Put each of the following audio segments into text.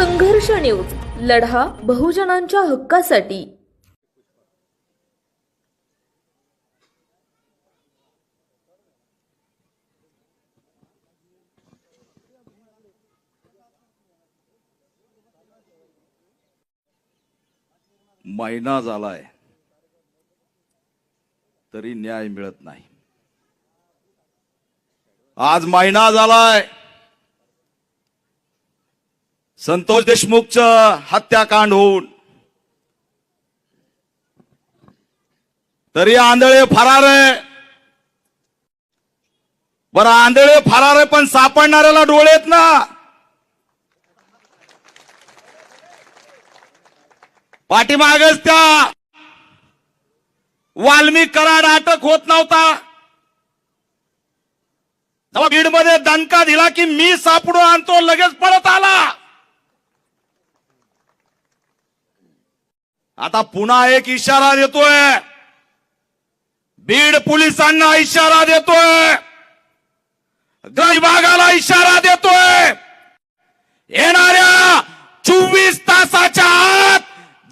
संघर्ष न्यूज. लढा बहुजनांच्या हक्कासाठी. महिना झालाय. तरी न्याय मिळत नाही. आज महिना झालाय. संतोष देशमुखचं हत्याकांड होऊन तरी आंधळे फरार. आहे बरं आंधळे फरार आहे पण सापडणाऱ्याला डोळेत ना? पाठीमागच त्या वाल्मिक कराड अटक होत नव्हता. बीडमध्ये दणका दिला की मी सापडून आणतो लगेच परत आला. आता पुन्हा एक इशारा देतोय. बीड पोलिसांना इशारा देतोय. गज भागाला इशारा देतोय. येणाऱ्या चोवीस तासाच्या आत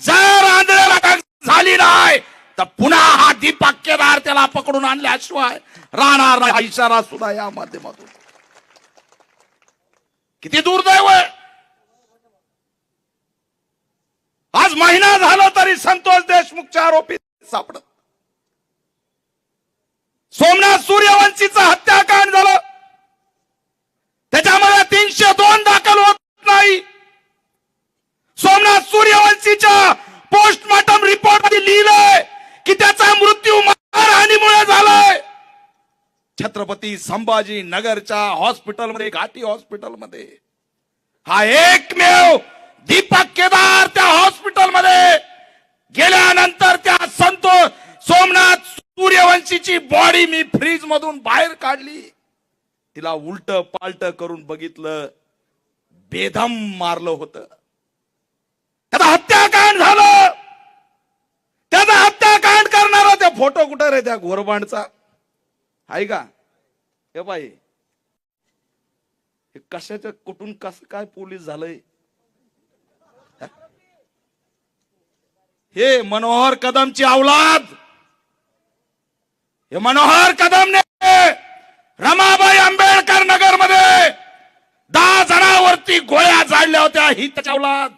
जर आंधळ्याला झाली नाही तर पुन्हा हा दीपक केदार त्याला पकडून आणल्याशिवाय राहणार नाही. इशारा सुद्धा या माध्यमातून. किती दुर्दैव आहे आज महिना झाला तरी संतोष देशमुखच्या आरोपी सापडत. सोमनाथ सूर्यवंशीचं हत्याकांड झालं. त्याच्यामध्ये तीनशे दोन दाखल होत नाही. सोमनाथ सूर्यवंशीच्या पोस्टमार्टम रिपोर्टमध्ये लिहिलंय की त्याचा मृत्यू मारहाणीमुळे झालाय. छत्रपती संभाजी नगरच्या हॉस्पिटलमध्ये घाटी हॉस्पिटलमध्ये. हा एकमेव दीपक केदार त्या हॉस्पिटलमध्ये गेल्यानंतर त्या संतोष सोमनाथ सूर्यवंशीची बॉडी मी फ्रीज मधून बाहेर काढली. तिला उलट पालट करून बघितलं. बेदम मारलं होत. त्याचा हत्याकांड झालं. त्याचा हत्याकांड करणारा त्या फोटो कुठं रे त्या घोरबांडचा? आहे का? हे बाई हे कशाच्या कुठून कसं काय पोलीस झालंय? हे मनोहर कदमची अवलाद हे मनोहर कदमने रमाबाई आंबेडकर नगरमध्ये दहा जणांवरती गोळ्या जाळल्या होत्या. ही त्याच्या अवलाद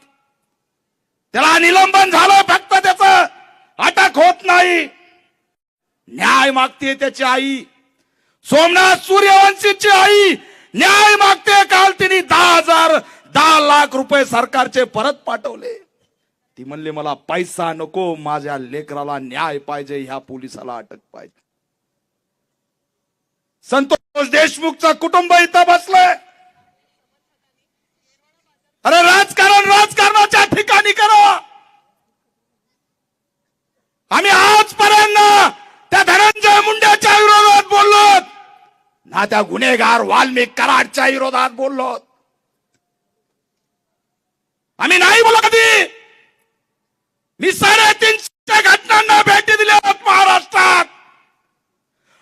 त्याला निलंबन झालं फक्त त्याच. अटक होत नाही. न्याय मागते त्याची आई. सोमनाथ सूर्यवंशीची आई. न्याय मागते काल तिने दहा हजार दहा लाख रुपये सरकारचे परत पाठवले. ती म्हणले मला पैसा नको माझ्या लेकराला न्याय पाहिजे ह्या पोलिसाला अटक पाहिजे. संतोष देशमुखचा कुटुंब इथं बसलंय. अरे राजकारण राजकारणाच्या ठिकाणी करा. आम्ही आजपर्यंत त्या धनंजय मुंड्याच्या विरोधात बोललो. ना त्या गुन्हेगार वाल्मिक कराडच्या विरोधात बोललो. आम्ही नाही बोला कधी. मी साडेतीनशे घटनांना भेटी दिल्या आहेत महाराष्ट्रात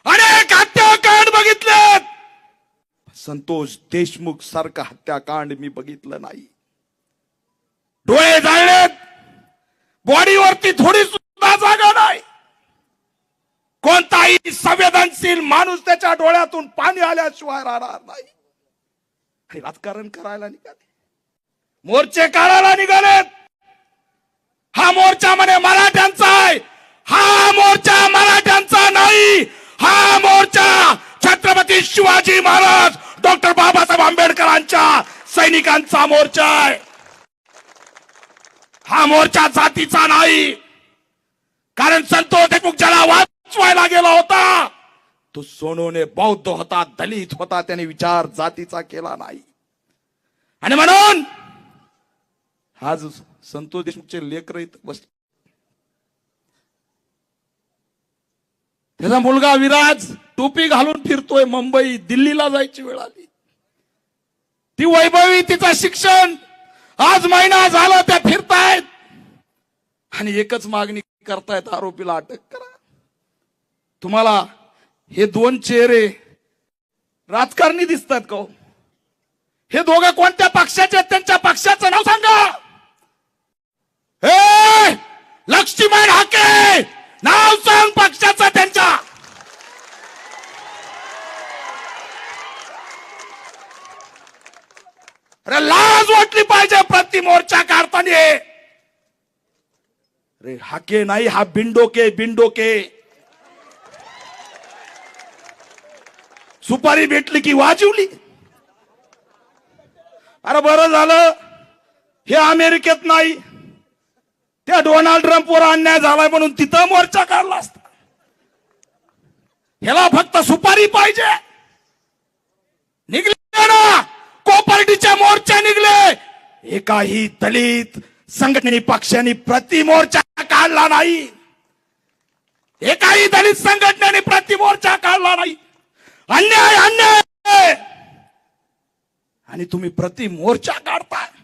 अनेक हत्याकांड बघितलेत. संतोष देशमुख सारखं हत्याकांड मी बघितलं नाही. डोळे जाळलेत बॉडीवरती थोडी सुद्धा जागा नाही. कोणताही संवेदनशील माणूस त्याच्या डोळ्यातून पाणी आल्याशिवाय राहणार नाही. राजकारण करायला निघाले. मोर्चे काढायला निघालेत. हा मोर्चा म्हणे मराठ्यांचा आहे. हा मोर्चा मराठ्यांचा नाही. हा मोर्चा छत्रपती शिवाजी महाराज डॉक्टर बाबासाहेब आंबेडकरांच्या सैनिकांचा मोर्चा आहे. हा मोर्चा जातीचा नाही. कारण संतोष देशमुख ज्याला वाचवायला गेला होता तो सोनूने बौद्ध होता दलित होता त्याने विचार जातीचा केला नाही. आणि म्हणून हा संतोष देशमुखचे लेकर इथं बस त्याचा मुलगा विराज टोपी घालून फिरतोय मुंबई दिल्लीला जायची वेळ आली. ती वैभवी तिचं शिक्षण आज महिना झाला त्या फिरतायत. आणि एकच मागणी करतायत आरोपीला अटक करा. तुम्हाला हे दोन चेहरे राजकारणी दिसतात का हो? हे? दोघं कोणत्या पक्षाचे त्यांच्या पक्षाचं नाव सांगा! लक्ष्मीबाई हाके! नाव सांग पक्षाचा त्यांच्या! अरे लाज वाटली पाहिजे प्रति मोर्चा काढताना. रे हाके नाही हा बिंडोके बिंडोके. सुपारी भेटली की वाजवली. अरे बरं झालं. हे अमेरिकेत नाही. त्या डोनाल्ड ट्रम्पवर अन्याय झालाय म्हणून तिथं मोर्चा काढला असता. ह्याला फक्त सुपारी पाहिजे. निघले ना. कोपर्टीच्या मोर्चा निघले. एकाही दलित संघटने पक्षाने प्रति मोर्चा काढला नाही. एकाही दलित संघटनेने प्रति मोर्चा काढला नाही. अन्याय अन्याय. आणि तुम्ही प्रति मोर्चा काढताय.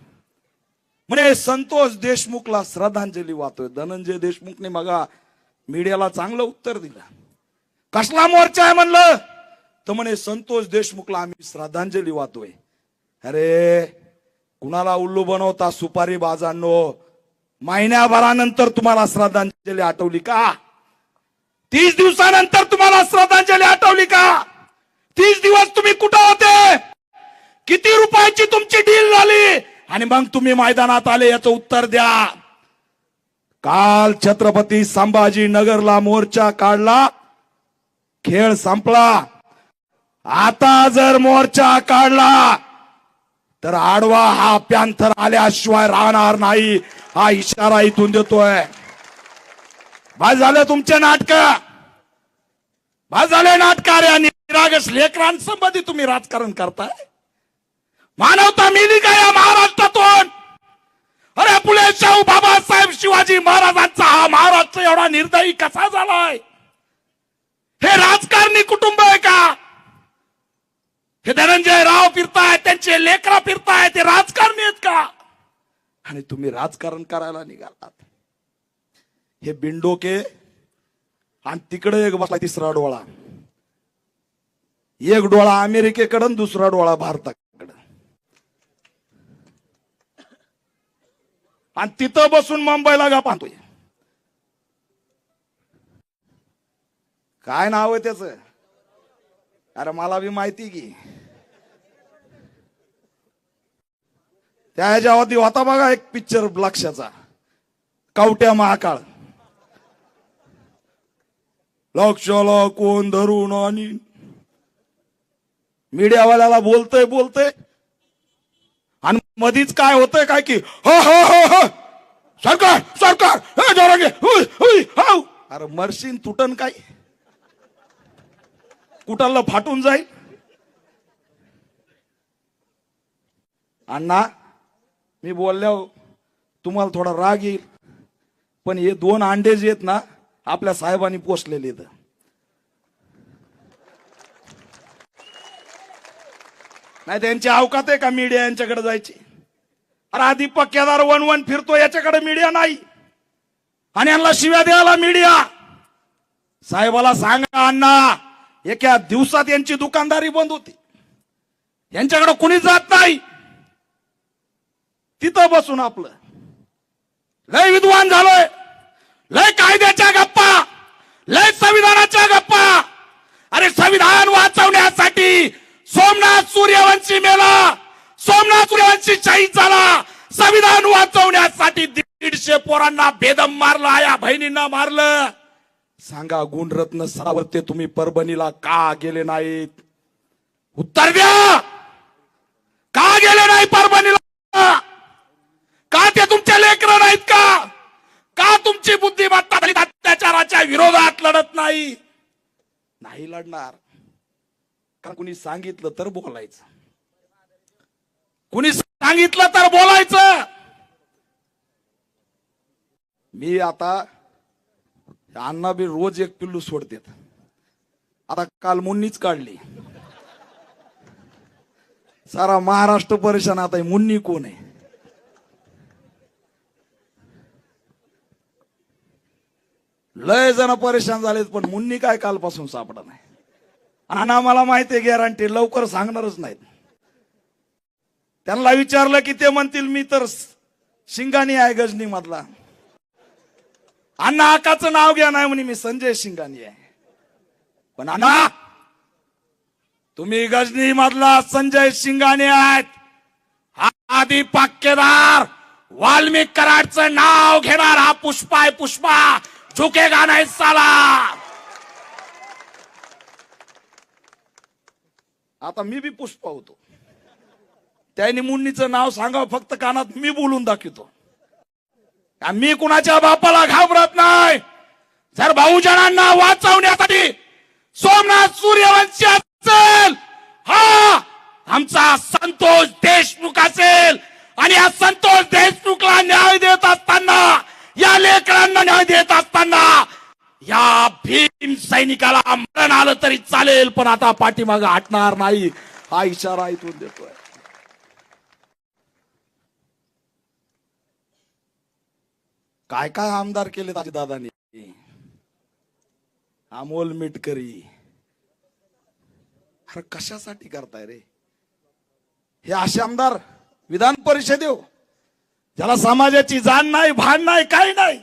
म्हणे संतोष देशमुखला श्रद्धांजली वाहतोय. धनंजय देशमुखने बघा मीडियाला चांगलं उत्तर दिलं. कसला मोर्चा आहे म्हणलं? तर म्हणे संतोष देशमुखला आम्ही श्रद्धांजली वाहतोय. अरे कुणाला उल्लू बनवता सुपारी बाजांनो? महिन्याभरानंतर तुम्हाला श्रद्धांजली आठवली का? तीस दिवसानंतर तुम्हाला श्रद्धांजली आठवली का? तीस दिवस तुम्ही कुठं होते? किती रुपयाची तुमची डील झाली? आणि मग तुम्ही मैदानात आले याचं उत्तर द्या. काल छत्रपती संभाजी नगरला मोर्चा काढला खेळ संपला. आता जर मोर्चा काढला तर आडवा हा प्यांथर आल्याशिवाय राहणार नाही हा इशारा इथून देतोय. बस झालं तुमचे नाटक. बस झाले नाटक अरे निरागस लेकरांसंबंधी तुम्ही राजकारण करताय. मानवता मिली का निर्दयी कसा झालाय? हे राजकारणी कुटुंब आहे का? हे धनंजय राव फिरतायत त्यांचे लेकरा फिरतायत ते राजकारणी आहेत का? आणि तुम्ही राजकारण करायला निघालात. हे बिंडोके आणि तिकडे एक बसला तिसरा डोळा. एक डोळा अमेरिकेकडं दुसरा डोळा भारताकडं. आणि तिथं बसून मुंबईला गा पाहतोय काय नाव आहे त्याच? अरे मला बी माहिती की. त्या ह्याच्यावरती होता बघा एक पिक्चर लक्षाचा. कवट्या महाकाळ. लक्षाला कोण धरून आणि मीडियावाल्याला बोलतय बोलतय. आणि मधीच काय होतंय काय की हो हो हो हो सरकार सरकार हाव. अरे मरशीन तुटन काय? कुटाला फाटून जाईल. अण्णा मी बोलल्यावर तुम्हाला थोडा राग येईल पण हे दोन अंडे जे आहेत ना आपल्या साहेबांनी पोचलेले आहेत. नाही त्यांची अवकात आहे का मीडिया यांच्याकडे जायची? अरे आधी पक्क्यादार वन वन फिरतो याच्याकडे मीडिया नाही. आणि यांना शिव्या द्यायला मीडिया साहेबाला सांगा अण्णा एका दिवसात यांची दुकानदारी बंद होती. यांच्याकडे कुणी जात नाही. तिथं बसून आपलं. लय विद्वान झालोय. लय कायद्याच्या गप्पा. लय संविधानाच्या गप्पा. अरे संविधान वाचवण्यासाठी सोमनाथ सूर्यवंशी मेला. सोमनाथ सूर्यवंशी शहीद झाला. संविधान वाचवण्यासाठी दीडशे पोरांना बेदम मारला या बहिणींना मारलं. सांगा गुणरत्न सावरते तुम्ही परभणीला का गेले नाहीत? उत्तर द्या! का गेले नाही परभणीला? का ते तुमच्या लेकर नाहीत का? का तुमची बुद्धिमत्ता अत्याचाराच्या विरोधात लढत नाही? नाही लढणार. कारण कुणी सांगितलं तर बोलायचं? कुणी सांगितलं तर बोलायचं? मी आता अण्णा बी रोज एक पिल्लू सोडतात. आता काल मुन्नीच काढली. सारा महाराष्ट्र परेशान आता मुन्नी कोण आहे? लय जण परेशान झालेत पण मुन्नी काय कालपासून सापडा नाही. आणि आम्हाला माहिती आहे गॅरंटी लवकर सांगणारच नाहीत. त्यांना विचारलं की ते म्हणतील मी तर शिंगाणी आहे गजनी मधला अण्णा आकाचं नाव घ्या नाही म्हणे मी संजय शिंगाणी आहे. पण अण्णा तुम्ही गजनी मधला संजय शिंगाणे आहेत. आधी पाक्केदार वाल्मिक कराडचं नाव घेणार हा पुष्पा. आहे पुष्पा झुकेगा नाही साला. आता मी बी पुष्पा होतो. त्याने मुन्नीचं नाव सांगावं फक्त कानात मी बोलून दाखवतो. मी कुणाच्या बापाला घाबरत नाही? जर बहुजनांना वाचवण्यासाठी सोमनाथ सूर्यवंशी असेल हा आमचा संतोष देशमुख असेल आणि या संतोष देशमुखला न्याय देत असताना या लेकरांना न्याय देत असताना या भीम सैनिकाला मरण आलं तरी चालेल पण आता पाठीमागं हटणार नाही हा इशारा इथून देतोय. काय काय आमदार केले दादानी? अमोल मिटकरी. अरे कशासाठी करताय रे? हे असे आमदार विधान परिषदेव ज्याला समाजाची जाण नाही भान नाही काही नाही.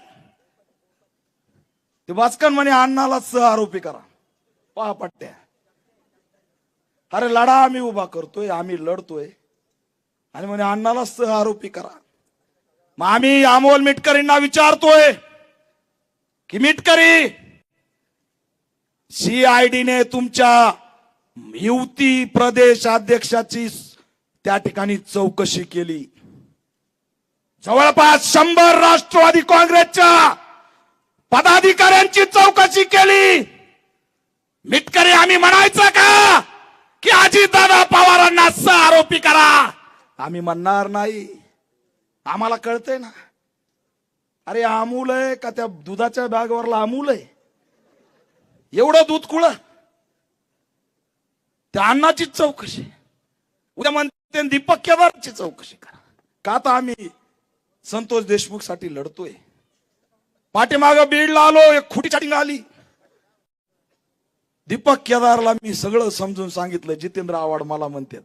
ते वाचकन म्हणे अण्णाला सह आरोपी करा. पहा पट्ट्या. अरे लढा आम्ही उभा करतोय आम्ही लढतोय. आणि म्हणे अण्णाला सह आरोपी करा. मग आम्ही अमोल मिटकरींना विचारतोय की मिटकरी सीआयडीने तुमच्या युती प्रदेश अध्यक्षाची त्या ठिकाणी चौकशी केली. जवळपास शंभर राष्ट्रवादी काँग्रेसच्या पदाधिकाऱ्यांची चौकशी केली. मिटकरी आम्ही म्हणायचं का की अजितदादा पवारांना सह आरोपी करा? आम्ही म्हणणार नाही. आम्हाला कळतंय ना. अरे अमूल आहे का त्या दुधाच्या बॅगवरला अमूल आहे? एवढं दूध कुळ त्या अन्नाची चौकशी. उद्या म्हणते दीपक केदारची चौकशी करा. का तर आम्ही संतोष देशमुखसाठी लढतोय? पाठीमाग बीडला आलो एक खुटी चाटिंग आली. दीपक केदारला मी सगळं समजून सांगितलं जितेंद्र आव्हाड मला म्हणतात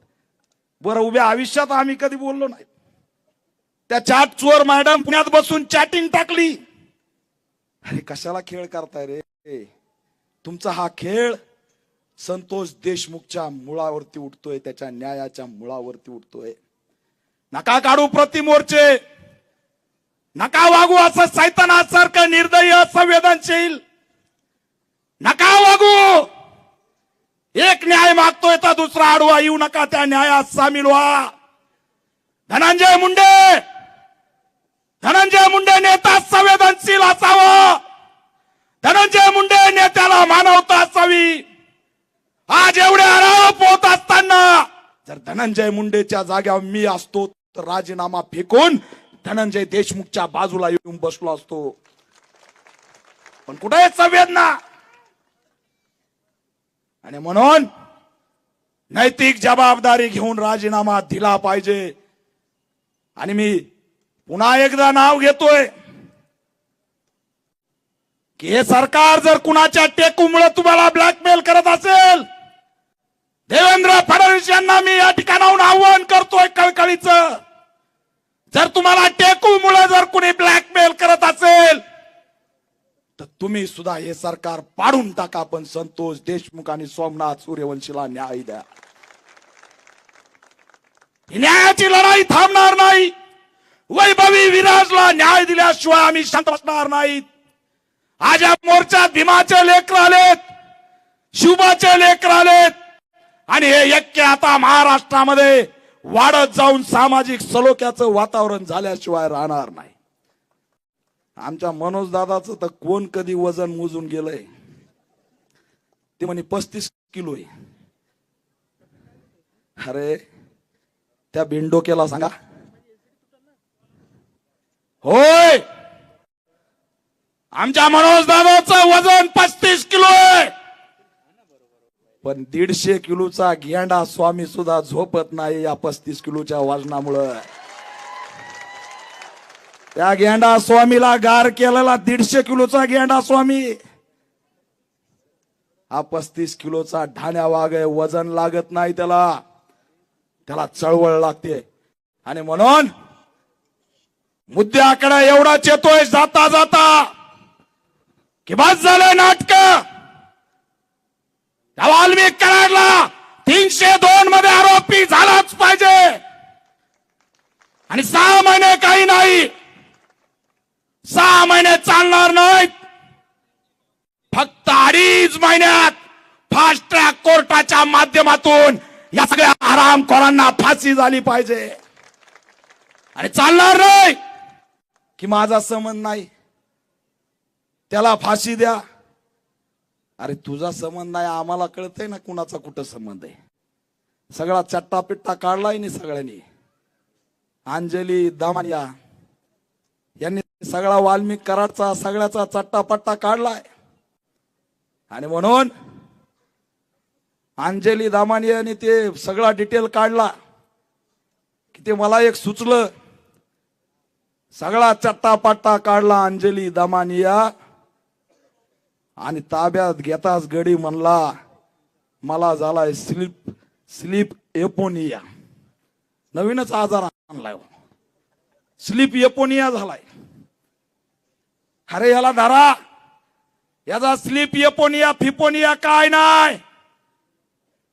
बरं उभ्या आयुष्यात आम्ही कधी बोललो नाही. त्या चाट चोर मॅडम पुण्यात बसून चॅटिंग टाकली. अरे कशाला खेळ करताय रे? तुमचा हा खेळ संतोष देशमुखच्या मुळावरती उठतोय त्याच्या न्यायाच्या मुळावरती उठतोय. नका काढू प्रतिमोर्चे नका वागू असं सैतानासारखं निर्दयी असंवेदनशील. नका वागू. एक न्याय मागतोय तर दुसरा आडवा येऊ नका त्या न्यायात सामील व्हा. धनंजय मुंडे! धनंजय मुंडे नेता संवेदनशील असावं. धनंजय मुंडे नेत्याला मानवता असावी. आज एवढे आरोप होत असताना जर धनंजय मुंडेच्या जाग्यावर मी असतो तर राजीनामा फेकून धनंजय देशमुखच्या बाजूला येऊन बसलो असतो. पण कुठे आहे संवेदना? आणि म्हणून नैतिक जबाबदारी घेऊन राजीनामा दिला पाहिजे. आणि मी पुन्हा एकदा नाव घेतोय. की हे सरकार जर कुणाच्या टेकूमुळे तुम्हाला ब्लॅकमेल करत असेल देवेंद्र फडणवीस यांना मी या ठिकाणाहून आव्हान करतोय कळकळीच. जर तुम्हाला टेकूमुळे जर कुणी ब्लॅकमेल करत असेल तर तुम्ही सुद्धा हे सरकार पाडून टाका पण संतोष देशमुख आणि सोमनाथ सूर्यवंशीला न्याय द्या. न्यायाची लढाई थांबणार वैभवी विराजला न्याय दिल्याशिवाय आम्ही शांत बसणार नाहीत. आज या मोर्चात भीमाचे लेकर आलेत शिवबाचे लेकर आलेत. आणि हे यक्य आता महाराष्ट्रामध्ये वाढत जाऊन सामाजिक सलोख्याचं वातावरण झाल्याशिवाय राहणार नाही. आमच्या मनोज दादाचं तर कोण कधी वजन मोजून गेलंय? ते म्हणे पस्तीस किलो आहे. अरे त्या बिंडोकेला सांगा. होय. आमच्या मनोज दादाचं वजन पस्तीस किलो आहे. पण दीडशे किलोचा गेंडा स्वामी सुद्धा झोपत नाही या पस्तीस किलोच्या वजनामुळं. त्या गेंडा स्वामीला गार केलेला दीडशे किलोचा गेंडा स्वामी. हा पस्तीस किलोचा ढाण्या वाघ आहे वजन लागत नाही त्याला. त्याला चळवळ लागते. आणि म्हणून मुद्द्याकडे एवढाच येतोय जाता जाता. कि बस झालं नाटक. त्या वाल्मिक कराडला तीनशे दोन मध्ये आरोपी झालाच पाहिजे. आणि सहा महिने काही नाही. सहा महिने चालणार नाहीत. फक्त अडीच महिन्यात फास्ट ट्रॅक कोर्टाच्या माध्यमातून या सगळ्या आरामखोरांना फाशी झाली पाहिजे. आणि चालणार नाही. की माझा संबंध नाही. त्याला फाशी द्या. अरे तुझा संबंध नाही आम्हाला कळतंय ना कुणाचा कुठं संबंध आहे. सगळा चट्टा पिट्टा काढलाय नाही सगळ्यांनी. अंजली दामानिया यांनी सगळा वाल्मिक कराडचा सगळ्याचा चट्टा पट्टा काढलाय. आणि म्हणून अंजली दामानियाने ते सगळा डिटेल काढला. की ते मला एक सुचलं. सगळा चट्टा पट्टा काढला अंजली दमानिया. आणि ताब्यात घेताच गडी म्हणला मला झालाय स्लीप स्लीप एपोनिया. नवीनच आजार आणलाय हो. स्लीप एपोनिया झालाय. अरे याला धरा. याचा स्लीप एपोनिया फिपोनिया काय नाही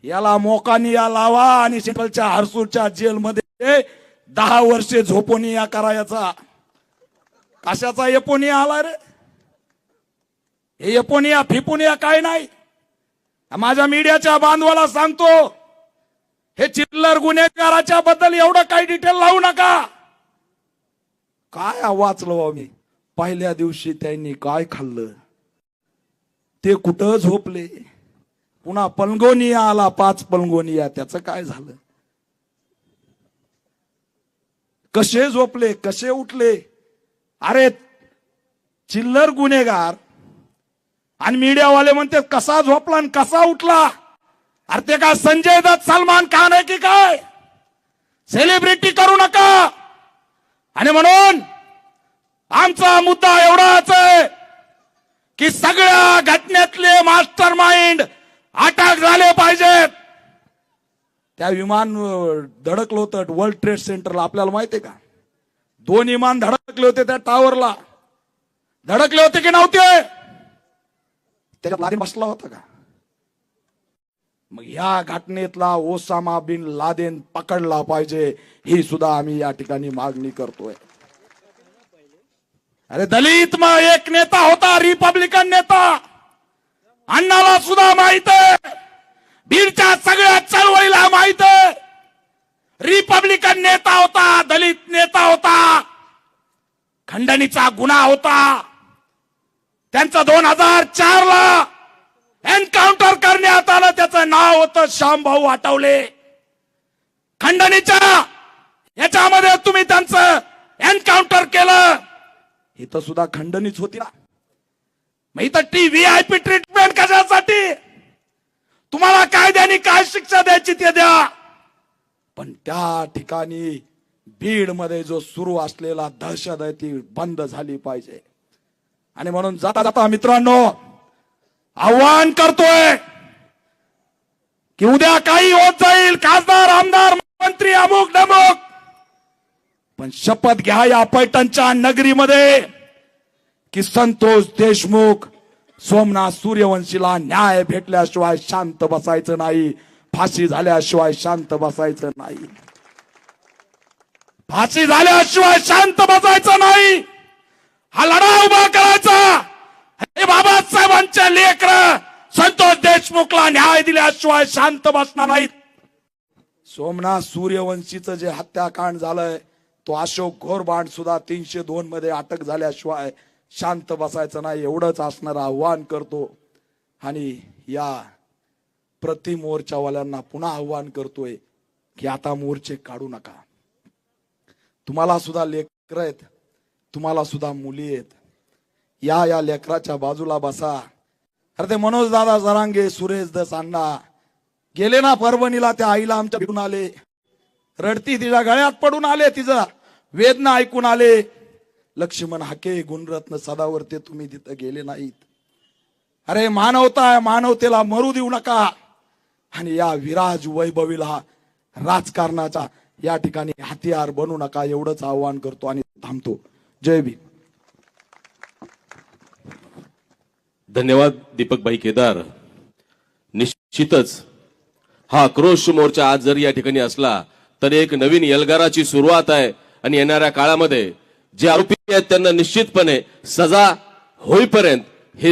याला मोकानिया लावा आणि सेंट्रलच्या हरसूरच्या जेलमध्ये दहा वर्षे झोपोनिया करायचा कशाचा एपोनिया आला रे? हे एपोनिया फिपोनिया काय नाही? माझ्या मीडियाच्या बांधवाला सांगतो हे चिल्लर गुन्हेगाराच्या बद्दल एवढं काही डिटेल लावू नका. काय वाचलो बा मी? पहिल्या दिवशी त्यांनी काय खाल्लं? ते कुठं झोपले? पुन्हा पलगोनिया आला पाच पलगोनिया त्याचं काय झालं? कसे झोपले कसे उठले? अरे चिल्लर गुन्हेगार. आणि मीडियावाले म्हणते कसा झोपला आणि कसा उठला? अरे ते काय संजय दत्त सलमान खान आहे की काय? सेलिब्रिटी करू नका. आणि म्हणून आमचा मुद्दा एवढाच आहे की सगळ्या घटनेतले मास्टर माइंड अटक झाले पाहिजेत. त्या विमान धडकलं होतं वर्ल्ड ट्रेड सेंटरला आपल्याला माहितीये का? दोन इमान धडकले होते त्या टावरला. धडकले होते की नव्हते? त्याच्यात लादेन बसला होता का? मग ह्या घटनेतला ओसामा बिन लादेन पकडला पाहिजे ही सुद्धा आम्ही या ठिकाणी मागणी करतोय. अरे दलित मग एक नेता होता रिपब्लिकन नेता. अण्णाला सुद्धा माहीत आहे. बीडच्या सगळ्या चळवळीला माहीत आहे. रिपब्लिकन नेता होता दलित नेता होता खंडणीचा गुन्हा होता. त्यांचं दोन हजार चार ला एन्काउंटर करण्यात आलं. त्याचं नाव होतं श्यामभाऊ आठवले. खंडणीच्या याच्यामध्ये तुम्ही त्यांचं एन्काउंटर केलं. इथं सुद्धा खंडणीच होती ना. मग इथं T V I P treatment कशासाठी? तुम्हाला कायद्याने काय शिक्षा द्यायची ते द्या. पण त्या ठिकाणी बीडमध्ये जो सुरू असलेला दहशत आहे ती बंद झाली पाहिजे. आणि म्हणून जाता जाता मित्रांनो आव्हान करतोय की उद्या काही होत जाईल. खासदार आमदार मंत्री अमुक डमुक. पण शपथ घ्या या पैठणच्या नगरीमध्ये की संतोष देशमुख सोमनाथ सूर्यवंशीला न्याय भेटल्याशिवाय शांत बसायचं नाही. फाशी झाल्याशिवाय शांत बसायचं नाही. फाशी झाल्याशिवाय शांत बसायचं नाही. हा लढा उभा करायचा. हे बाबासाहेबांच्या लेकर संतोष देशमुखला न्याय दिल्याशिवाय शांत बसणार नाहीत. सोमनाथ सूर्यवंशीचं जे हत्याकांड झालंय तो अशोक घोरबांड सुद्धा तीनशे दोन मध्ये अटक झाल्याशिवाय शांत बसायचं नाही. एवढंच असणार आव्हान करतो. आणि या प्रति मोर्चावाल्यांना पुन्हा आव्हान करतोय की आता मोर्चे काढू नका. तुम्हाला सुद्धा लेकर आहेत तुम्हाला सुद्धा मुली आहेत. या या लेकराच्या बाजूला बसा. अरे ते मनोज दादा जरांगे सुरेश दस अण्णा गेले ना परभणीला त्या आईला आमच्या भेटून आले. रडती तिच्या गळ्यात पडून आले तिचा. वेदना ऐकून आले. लक्ष्मण हाके गुणरत्न सदावर्ते तुम्ही तिथं गेले नाहीत. अरे मानवता आहे मानवतेला मरू देऊ नका. आणि या विराज वैभवीला राजकारणाचा या ठिकाणी हतियार बनू नका एवढंच आव्हान करतो आणि थांबतो. जय भीम. धन्यवाद दीपकभाई केदार. निश्चितच हा आक्रोश मोर्चा आज जर या ठिकाणी असला तरी एक नवीन यलगाराची सुरुवात आहे आणि येणाऱ्या काळामध्ये जे आरोपी आहेत त्यांना निश्चितपणे सजा होईपर्यंत हे